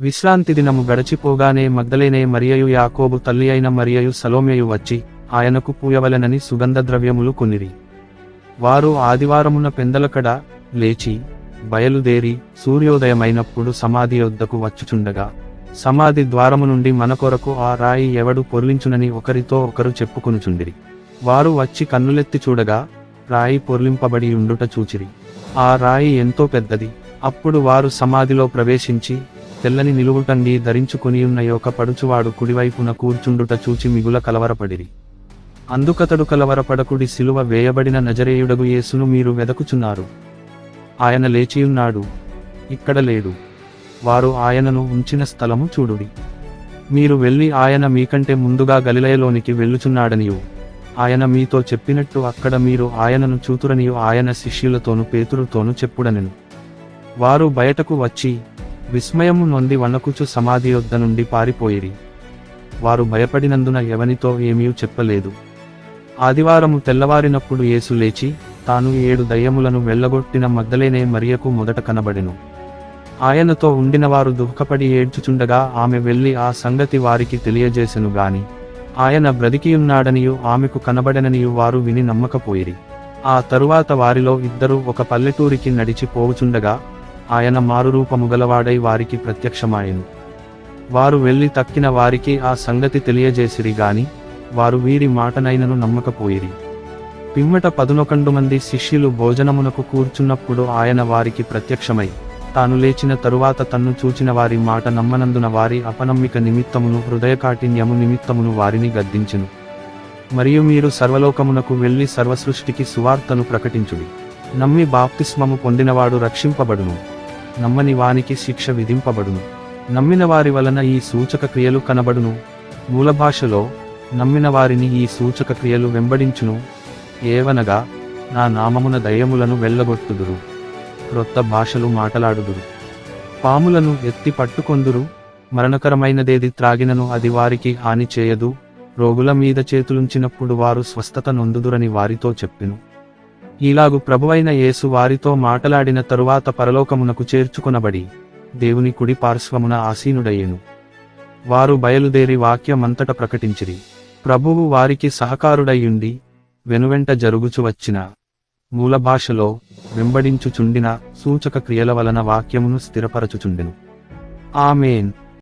విశ్రాంతి దినము గడచిపోగానే మగ్దలేనే మరియయు యాకోబు తల్లి అయిన మరియయు సలోమ్యయు వచ్చి ఆయనకు పూయవలెనని సుగంధ ద్రవ్యములు కొనిరి. వారు ఆదివారమున పెందలకడ లేచి బయలుదేరి సూర్యోదయమైనప్పుడు సమాధి యొద్దకు వచ్చుచుండగా సమాధి ద్వారము నుండి మన కొరకు ఆ రాయి ఎవడు పొర్లించునని ఒకరితో ఒకరు చెప్పుకొనుచుండిరి. వారు వచ్చి కన్నులెత్తి చూడగా రాయి పొర్లింపబడి ఉండుట చూచిరి. ఆ రాయి ఎంతో పెద్దది. అప్పుడు వారు సమాధిలో ప్రవేశించి తెల్లని నిలువుటంగి ధరించుకునియున్న యొక్క పడుచువాడు కుడివైపున కూర్చుండుట చూచి మిగుల కలవరపడిరి. అందుకతడు కలవరపడకుడి సిలువ వేయబడిన నజరేయుడగు యేసును మీరు వెదకుచున్నారు. ఆయన లేచియున్నాడు. ఇక్కడ లేడు. వారు ఆయనను ఉంచిన స్థలము చూడుడి. మీరు వెళ్ళి ఆయన మీకంటే ముందుగా గలిలయలోనికి వెళ్ళుచున్నాడనియు. ఆయన మీతో చెప్పినట్టు అక్కడ మీరు ఆయనను చూతురనియు ఆయన శిష్యులతోను పేతురుతోను చెప్పుడనెను. వారు బయటకు వచ్చి విస్మయము నొంది వణకుచు సమాధి యొద్ద నుండి పారిపోయిరి. వారు భయపడినందున ఎవనితో ఏమీ చెప్పలేదు. ఆదివారము తెల్లవారినప్పుడు యేసు లేచి తాను ఏడు దయ్యములను వెళ్ళగొట్టిన మద్దలేనే మరియకు మొదట కనబడెను. ఆయనతో ఉండినవారు దుఃఖపడి ఏడ్చుచుండగా ఆమె వెళ్ళి ఆ సంగతి వారికి తెలియజేసెను గాని ఆయన బ్రతికియున్నాడనియు ఆమెకు కనబడననియు వారు విని నమ్మకపోయిరి. ఆ తరువాత వారిలో ఇద్దరు ఒక పల్లెటూరికి నడిచి పోవుచుండగా ఆయన మారురూపము గలవాడై వారికి ప్రత్యక్షమాయెను. వారు వెళ్ళి తక్కిన వారికి ఆ సంగతి తెలియజేసిరి గాని వారు వీరి మాటనైనను నమ్మకపోయిరి. పిమ్మట పదునొకండు మంది శిష్యులు భోజనమునకు కూర్చున్నప్పుడు ఆయన వారికి ప్రత్యక్షమై తాను లేచిన తరువాత తన్ను చూచిన వారి మాట నమ్మనందున వారి అపనమ్మిక నిమిత్తమును హృదయకాఠిన్యము నిమిత్తమును వారిని గద్దించెను. మరియు మీరు సర్వలోకమునకు వెళ్ళి సర్వసృష్టికి సువార్తను ప్రకటించుడి. నమ్మి బాప్తిస్మము పొందినవాడు రక్షింపబడును. నమ్మని వానికి శిక్ష విధింపబడును. నమ్మిన వారి వలన ఈ సూచక క్రియలు కనబడును. మూల భాషలో నమ్మిన వారిని ఈ సూచక క్రియలు వెంబడించును. ఏవనగా నా నామమున దయ్యములను వెళ్ళగొట్టుదురు క్రొత్త భాషలు మాటలాడుదురు. పాములను ఎత్తి పట్టుకొందురు. మరణకరమైనదేది త్రాగినను అది వారికి హాని చేయదు. రోగుల మీద చేతులుంచినప్పుడు వారు స్వస్థత నొందుదురని వారితో చెప్పిను. ఇలాగు ప్రభువైన యేసు వారితో మాటలాడిన తరువాత పరలోకమునకు చేర్చుకొనబడి దేవుని కుడి పార్శ్వమున ఆసీనుడయ్యెను. వారు బయలుదేరి వాక్యమంతట ప్రకటించిరి. ప్రభువు వారికి సహకారుడయ్యుండి వెనువెంట జరుగుచు వచ్చిన మూల భాషలో వెంబడించుచుండిన సూచక క్రియల వలన వాక్యమును స్థిరపరచుచుండెను. ఆమెన్.